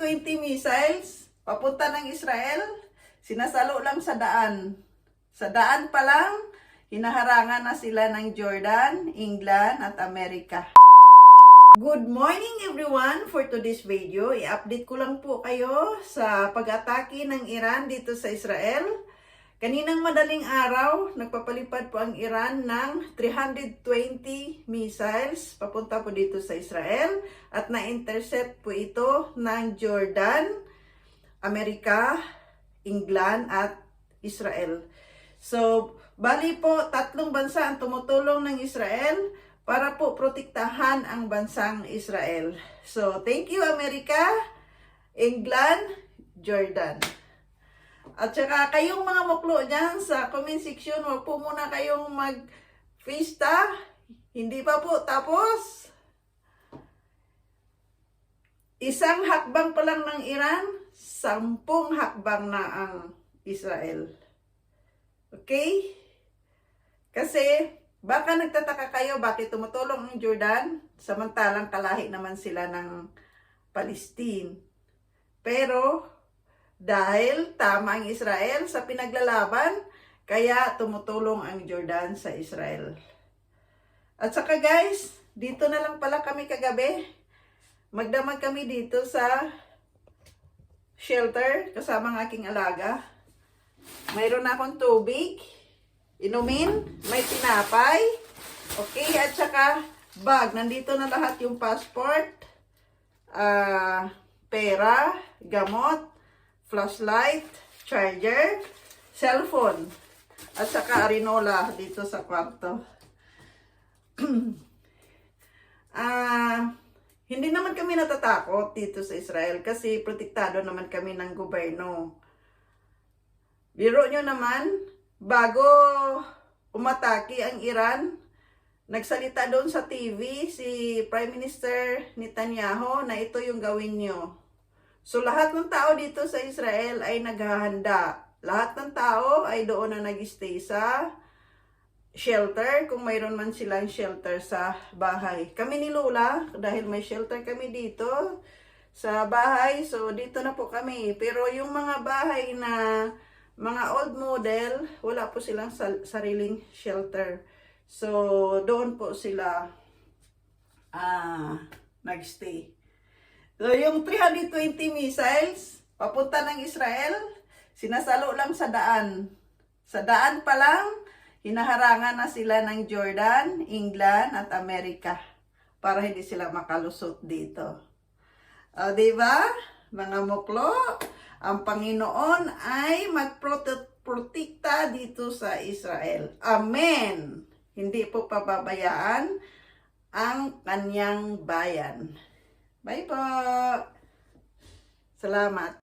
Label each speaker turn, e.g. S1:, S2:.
S1: 320 missiles papunta ng Israel, sinasalo lang sa daan. Sa daan pa lang, hinaharangan na sila ng Jordan, England at Amerika. Good morning everyone! For today's video, i-update ko lang po kayo sa pag-atake ng Iran dito sa Israel. Kaninang madaling araw, nagpapalipad po ang Iran ng 320 missiles papunta po dito sa Israel at na-intercept po ito ng Jordan, Amerika, England at Israel. So, bali po tatlong bansa ang tumutulong ng Israel para po protektahan ang bansang Israel. So, thank you Amerika, England, Jordan. At saka kayong mga muklo dyan sa comment section, wag po muna kayong mag-fista. Hindi pa po tapos. Isang hakbang pa lang ng Iran, sampung hakbang na ang Israel. Okay? Kasi, baka nagtataka kayo bakit tumutulong ang Jordan, samantalang kalahi naman sila ng Palestine. Pero, dahil tama ang Israel sa pinaglalaban, kaya tumutulong ang Jordan sa Israel. At saka guys, dito na lang pala kami kagabi. Magdamag kami dito sa shelter kasama ng aking alaga. Mayroon akong tubig, inumin, may tinapay, okay, at saka bag. Nandito na lahat yung passport, ah, pera, gamot, flashlight, charger, cellphone, at saka arinola dito sa kwarto. Ah, hindi naman kami natatakot dito sa Israel kasi protektado naman kami ng gobyerno. Biro nyo naman, bago umatake ang Iran, nagsalita doon sa TV si Prime Minister Netanyahu na ito yung gawin nyo. So lahat ng tao dito sa Israel ay naghahanda. Lahat ng tao ay doon na nag-stay sa shelter kung mayroon man silang shelter sa bahay. Kami ni Lola, dahil may shelter kami dito sa bahay, so dito na po kami. Pero yung mga bahay na mga old model, wala po silang sariling shelter. So, doon po sila ah nagstay. So, yung 320 missiles, papunta ng Israel, sinasalo lang sa daan. Sa daan pa lang, hinaharangan na sila ng Jordan, England at Amerika para hindi sila makalusot dito. O, di ba? Mga muklo, ang Panginoon ay magprotekta dito sa Israel. Amen! Hindi po pababayaan ang kanyang bayan. Bye po! Salamat!